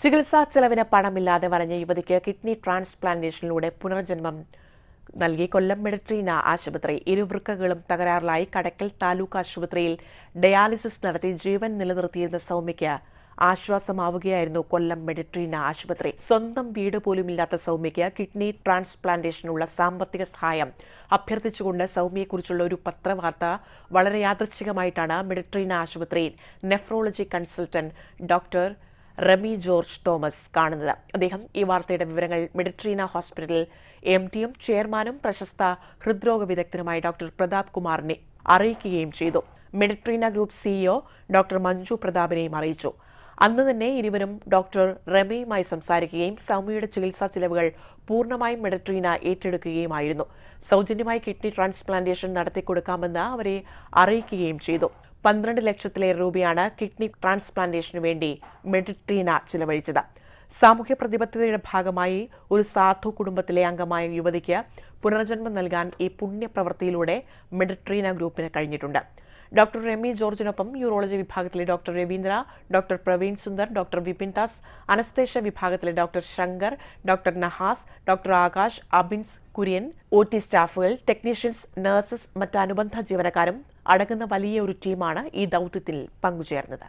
ചികിത്സാ ചെലവിന് പണമില്ലാതെ വലഞ്ഞ യുവതിക്ക് കിഡ്നി ട്രാൻസ്പ്ലാന്റേഷനിലൂടെ പുനർജന്മം നൽകി കൊല്ലം മെഡിട്രീന ആശുപത്രി. ഇരുവൃക്കകളും തകരാറിലായി കടക്കൽ താലൂക്ക് ആശുപത്രിയിൽ ഡയാലിസിസ് നടത്തി ജീവൻ നിലനിർത്തിയിരുന്ന സൗമ്യയ്ക്ക് ആശ്വാസമാവുകയായിരുന്നു കൊല്ലം മെഡിട്രീന ആശുപത്രി. സ്വന്തം വീട് പോലുമില്ലാത്ത സൗമ്യയ്ക്ക് കിഡ്നി ട്രാൻസ്പ്ലാന്റേഷനുള്ള സാമ്പത്തിക സഹായം അഭ്യർത്ഥിച്ചുകൊണ്ട് സൗമ്യയെക്കുറിച്ചുള്ള ഒരു പത്രവാർത്ത വളരെ യാദൃച്ഛികമായിട്ടാണ് മെഡിട്രീന ആശുപത്രിയിൽ nephrology consultant doctor Rami George Thomas കാണുന്നത്. അദ്ദേഹം ഈ വാർത്തയുടെ വിവരങ്ങൾ മെഡിട്രീന ഹോസ്പിറ്റലിൽ എം ടിയും ചെയർമാനും പ്രശസ്ത ഹൃദ്രോഗ വിദഗ്ധനുമായ ഡോക്ടർ പ്രതാപ് കുമാറിനെ അറിയിക്കുകയും ചെയ്തു. Meditrina group CEO doctor Manju പ്രതാപിനെയും അറിയിച്ചു. അന്ന് തന്നെ ഇരുവരും ഡോക്ടർ റമിയുമായി സംസാരിക്കുകയും സൗമ്യയുടെ ചികിത്സാ ചിലവുകൾ പൂർണമായും മെഡിട്രീന ഏറ്റെടുക്കുകയുമായിരുന്നു. സൗജന്യമായി കിഡ്നി ട്രാൻസ്പ്ലാന്റേഷൻ നടത്തിക്കൊടുക്കാമെന്ന് അവരെ അറിയിക്കുകയും ചെയ്തു. പന്ത്രണ്ട് ലക്ഷത്തിലേറെ രൂപയാണ് കിഡ്നി ട്രാൻസ്പ്ലാന്റേഷനു വേണ്ടി മെഡിട്രീന ചിലവഴിച്ചത്. സാമൂഹ്യ പ്രതിബദ്ധതയുടെ ഭാഗമായി ഒരു സാധു കുടുംബത്തിലെ അംഗമായ യുവതിക്ക് പുനർജന്മം നൽകാൻ ഈ പുണ്യപ്രവൃത്തിയിലൂടെ മെഡിട്രീന ഗ്രൂപ്പിന് കഴിഞ്ഞിട്ടുണ്ട്. ഡോക്ടർ രമി ജോർജിനൊപ്പം യൂറോളജി വിഭാഗത്തിലെ doctor Raveendra doctor Praveen Sundar doctor Vipin Das anaesthesia വിഭാഗത്തിലെ doctor Shankar doctor Nahas doctor Akash Abins Kurian O T സ്റ്റാഫുകൾ ടെക്നീഷ്യൻസ് നഴ്സസ് മറ്റ് അനുബന്ധ ജീവനക്കാരും അടങ്ങുന്ന വലിയ ഒരു ടീമാണ് ഈ ദൌത്യത്തിൽ പങ്കുചേർന്നത്.